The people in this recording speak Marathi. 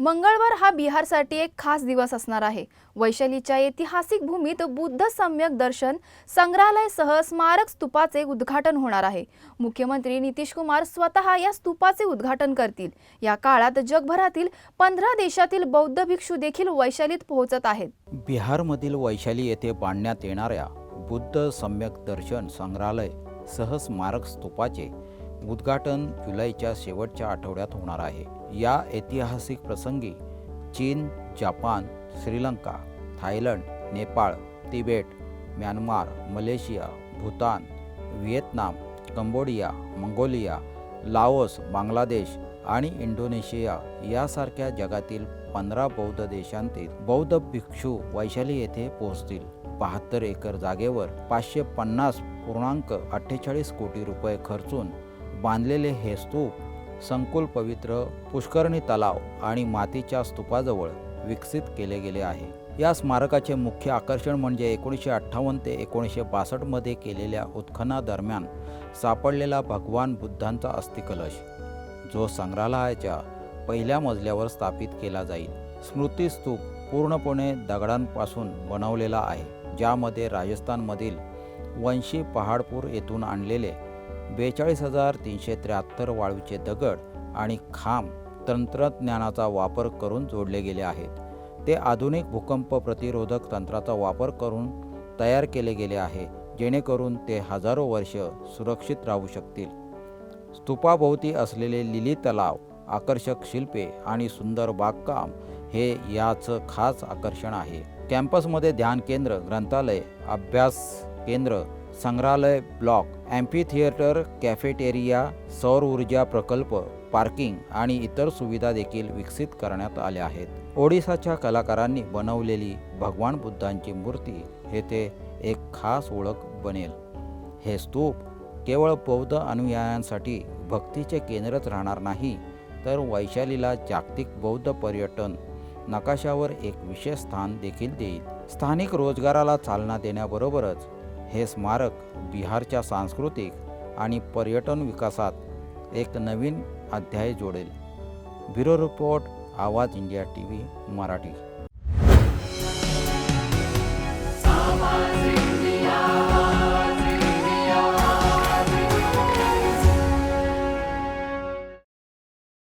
मंगळवार हा बिहारसाठी एक खास दिवस असणार आहे. वैशालीच्या ऐतिहासिक भूमीत बुद्ध सम्यक दर्शन संग्रहालयसह स्मारक स्तूपाचे उद्घाटन होणार आहे. मुख्यमंत्री नितीश कुमार स्वतः या स्तूपाचे उद्घाटन करतील. या काळात जगभरातील पंधरा देशातील बौद्ध भिक्षू देखील वैशालीत पोहोचत आहेत. बिहारमधील वैशाली येथे बांधण्यात येणाऱ्या बुद्ध सम्यक दर्शन संग्रहालय सह स्मारक स्तूपाचे उद्घाटन जुलैच्या शेवटच्या आठवड्यात होणार आहे. या ऐतिहासिक प्रसंगी चीन Japan Sri Lanka Thailand Nepal Tibet Myanmar Malaysia Bhutan Vietnam Cambodia Mongolia Laos Bangladesh आणि इंडोनेशिया यासारख्या जगातील पंधरा बौद्ध देशांतील बौद्ध भिक्षू वैशाली येथे पोहोचतील. बहात्तर एकर जागेवर पाचशे पन्नास पूर्णांक अठ्ठेचाळीस कोटी रुपये खर्चून बांधलेले हे स्तूप संकुल पवित्र पुष्करणी तलाव आणि मातीच्या स्तूपाजवळ विकसित केले गेले आहे. या स्मारकाचे मुख्य आकर्षण म्हणजे एकोणीसशे अठ्ठावन्न ते एकोणीसशे बासष्टमध्ये केलेल्या उत्खनादरम्यान सापडलेला भगवान बुद्धांचा अस्थिकलश जो संग्रहालयाच्या पहिल्या मजल्यावर स्थापित केला जाईल. स्मृतीस्तूप पूर्णपणे दगडांपासून बनवलेला आहे ज्यामध्ये राजस्थानमधील वंशी पहाडपूर येथून आणलेले बेचाळीस हजार तीनशे त्र्याहत्तर वाळूचे दगड आणि खांब तंत्रज्ञानाचा वापर करून जोडले गेले आहेत. ते आधुनिक भूकंप प्रतिरोधक तंत्राचा वापर करून तयार केले गेले आहे जेणेकरून ते हजारो वर्ष सुरक्षित राहू शकतील. स्तूपाभोवती असलेले लिली तलाव आकर्षक शिल्पे आणि सुंदर बागकाम हे याचं खास आकर्षण आहे. कॅम्पसमध्ये ध्यान केंद्र ग्रंथालय अभ्यास केंद्र संग्रहालय ब्लॉक ॲम्फी थिएटर कॅफेटेरिया सौर ऊर्जा प्रकल्प पार्किंग आणि इतर सुविधा देखील विकसित करण्यात आल्या आहेत. ओडिसाच्या कलाकारांनी बनवलेली भगवान बुद्धांची मूर्ती येथे एक खास ओळख बनेल. हे स्तूप केवळ बौद्ध अनुयायांसाठी भक्तीचे केंद्रच राहणार नाही तर वैशालीला जागतिक बौद्ध पर्यटन नकाशावर एक विशेष स्थान देखील देईल. स्थानिक रोजगाराला चालना देण्याबरोबरच हे स्मारक बिहारच्या सांस्कृतिक आणि पर्यटन विकासात एक नवीन अध्याय जोडेल. ब्युरो रिपोर्ट आवाज इंडिया टी व्ही मराठी.